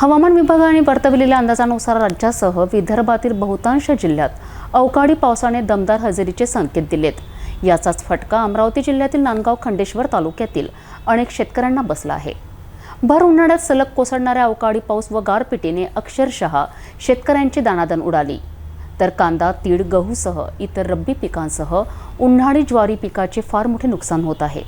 हवामान विभागाने वर्तवलेल्या अंदाजानुसार राज्यासह विदर्भातील बहुतांश जिल्ह्यात अवकाळी पावसाने दमदार हजेरीचे संकेत दिलेत. याचाच फटका अमरावती जिल्ह्यातील नांदगाव खंडेश्वर तालुक्यातील अनेक शेतकऱ्यांना बसला आहे. भर उन्हाळ्यात सलग कोसळणाऱ्या अवकाळी पाऊस व गारपिटीने अक्षरशः शेतकऱ्यांची दाणादण उडाली. तर कांदा तीळ गहूसह इतर रब्बी पिकांसह उन्हाळी ज्वारी पिकाचे फार मोठे नुकसान होत आहे.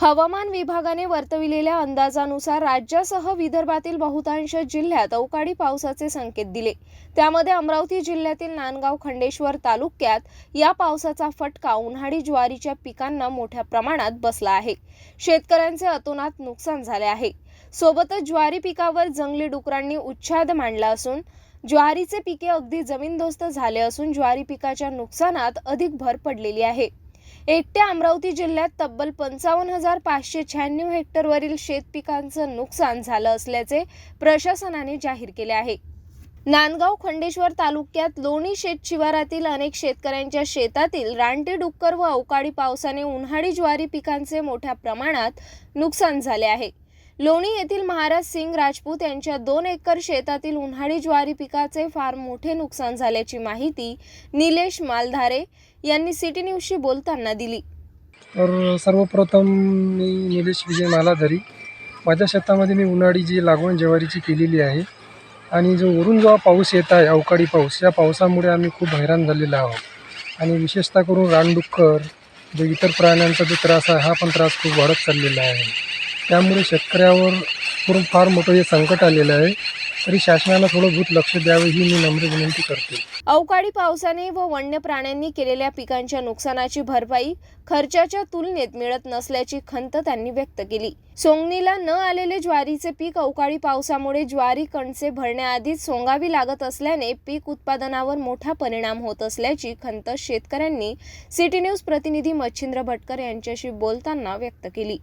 हवामान विभागाने वर्तविलेल्या अंदाजानुसार राज्यासह विदर्भातील बहुतांश जिल्ह्यात अवकाळी पावसाचे संकेत दिले. त्यामध्ये अमरावती जिल्ह्यातील नांदगाव खंडेश्वर तालुक्यात या पावसाचा फटका उन्हाळी ज्वारीच्या पिकांना मोठ्या प्रमाणात बसला आहे. शेतकऱ्यांचे अतोनात नुकसान झाले आहे. सोबतच ज्वारी पिकावर जंगली डुकरांनी उच्छाद मांडला असून ज्वारीचे पिके अगदी जमीनदोस्त झाले असून ज्वारी पिकाच्या नुकसानात अधिक भर पडलेली आहे. एकट्या अमरावती जिल्ह्यात तब्बल पंचावन्न हजार पाचशे शहाण्णव हेक्टरवरील शेत पिकांचं नुकसान झालं असल्याचे प्रशासनाने जाहीर केले आहे. नांदगाव खंडेश्वर तालुक्यात लोणी शेत शिवारातील अनेक शेतकऱ्यांच्या शेतातील रानटी डुक्कर व अवकाळी पावसाने उन्हाळी ज्वारी पिकांचे मोठ्या प्रमाणात नुकसान झाले आहे. लोणी येथील महाराज सिंग राजपूत यांच्या दोन एकर शेतातील उन्हाळी ज्वारी पिकाचे फार मोठे नुकसान झाल्याची माहिती निलेश मालधारे यांनी सिटी न्यूजशी बोलताना दिली. तर सर्वप्रथम मी निलेश विजय मालाधारी. माझ्या शेतामध्ये मी उन्हाळी जी लागवण ज्वारीची केलेली आहे आणि जो वरून जेव्हा पाऊस येत आहे अवकाळी पाऊस या पावसामुळे आम्ही खूप हैराण झालेलो आहोत. आणि विशेषतः करून रानडुक्कर जो इतर प्राण्यांचा जो त्रास आहे हा पण त्रास खूप वाढत चाललेला आहे. त्यामुळे शेतकऱ्यावर करून फार मोठं हे संकट आलेलं आहे. तरी शासनानं थोडं भूत लक्ष द्यावे ही मी नम्र विनंती करते. अवकाळी पावसाने व वन्य प्राण्यांनी केलेल्या पिकांच्या नुकसानाची भरपाई खर्चाच्या तुलनेत मिळत नसल्याची खंत त्यांनी व्यक्त केली. सोंगणीला न आलेले ज्वारीचे पीक अवकाळी पावसामुळे ज्वारी कणसे भरण्याआधीच सोंगावी लागत असल्याने पीक उत्पादनावर मोठा परिणाम होत असल्याची खंत शेतकऱ्यांनी सिटी न्यूज प्रतिनिधी मच्छिंद्र भटकर यांच्याशी बोलताना व्यक्त केली.